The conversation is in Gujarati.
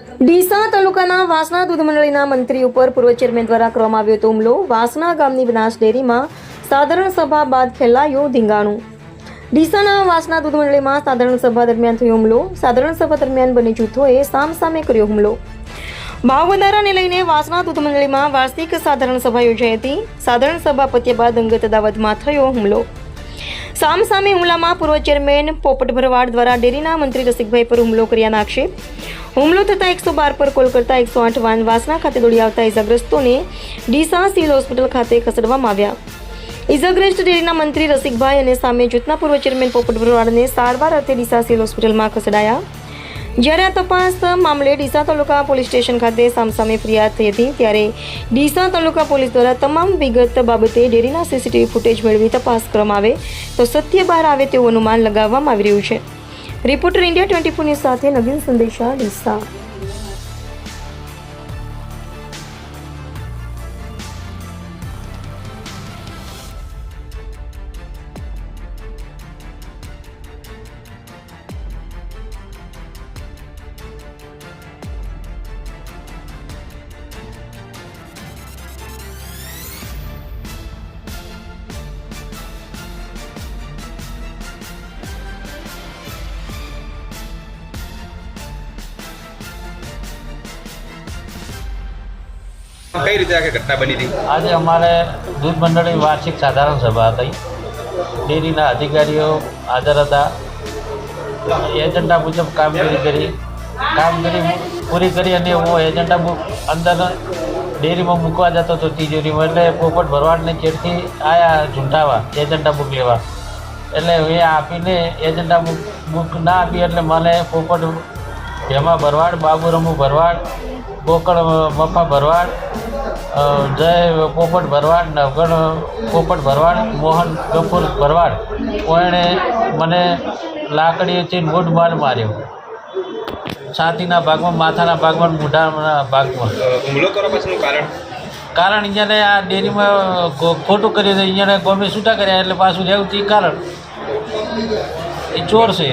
ડીસા તાલુકાના વાસણા દૂધ મંડળીના મંત્રી ઉપર પૂર્વ ચેરમેન દ્વારા કરવામાં આવ્યો હતો હુમલો. વાસણા ગામની બનાસ ડેરીમાં સાધારણ સભા બાદ ફેલાયો ધીંગાણું. ડીસાના વાસણા દૂધ મંડળીમાં સાધારણ સભા દરમિયાન થયો હુમલો. સાધારણ સભા દરમિયાન બંને જૂથોએ સામસામે કર્યો હુમલો. ભાવ વધારાને લઈને વાસણા દૂધ મંડળીમાં વાર્ષિક સાધારણ સભા યોજાઈ હતી. સાધારણ સભા પત્યા બાદ અંગત દાવતમાં થયો હુમલો. સામસામે હુમલામાં પૂર્વ ચેરમેન પોપટ ભરવાડ દ્વારા ડેરીના મંત્રી રસિકભાઈ પર હુમલો કર્યાના આક્ષેપ. હુમલો થતાં એકસો બાર પર કોલ કરતા એકસો આઠ વાન વાસણા ખાતે દોડી આવતા ઇજાગ્રસ્તોને ડીસા સિવિલ હોસ્પિટલ ખાતે ખસેડવામાં આવ્યા. ઇજાગ્રસ્ત ડેરીના મંત્રી રસિકભાઈ અને સામે જૂથના પૂર્વ ચેરમેન પોપટ ભરવાડને સારવાર અર્થે ડીસા સિવિલ હોસ્પિટલમાં ખસેડાયા. જ્યારે આ તપાસ મામલે ડીસા તાલુકા પોલીસ સ્ટેશન ખાતે સામસામે ફરિયાદ થઈ હતી, ત્યારે ડીસા તાલુકા પોલીસ દ્વારા તમામ વિગત બાબતે ડેરીના સીસીટીવી ફૂટેજ મેળવી તપાસ કરવામાં આવે, તો સત્ય બહાર આવે તેવું અનુમાન લગાવવામાં આવી રહ્યું છે. રિપોર્ટર ઇન્ડિયા ટ્વેન્ટી ફોરની સાથે નવીન સંદેશા, ડીસા. કઈ રીતે આખી ઘટના બની હતી? આજે અમારે દૂધ મંડળની વાર્ષિક સાધારણ સભા હતી. ડેરીના અધિકારીઓ હાજર હતા. એજન્ડા મુજબ કામગીરી કરી. કામગીરી પૂરી કરી અને હું એજન્ડા અંદર ડેરીમાં મૂકવા જતો હતો તિજોરીમાં. એટલે પોપટ ભરવાડને ચેડથી આયા ઝૂંટાવા એજન્ડા બુક લેવા. એટલે એ આપીને એજન્ડા બુક બુક ના આપી એટલે મને પોપટ જેમાં ભરવાડ, બાબુરમુ ભરવાડ ગોકળ મફા ભરવાડ જય પોપટ ભરવાડ નવગણ પોપટ ભરવાડ મોહન કપૂર ભરવાડ કોણે મને લાકડીઓથી મૂઢ માર માર્યો. છાતીના ભાગમાં માથાના ભાગમાં મૂઢાના ભાગમાં. હુમલો કરવા પાછળનું કારણ? કારણ અહીંયાને આ ડેરીમાં ખોટું કર્યું છે અહીંયાને ગમે છૂટા કર્યા એટલે પાછું રહેવું કારણ. એ ચોર છે.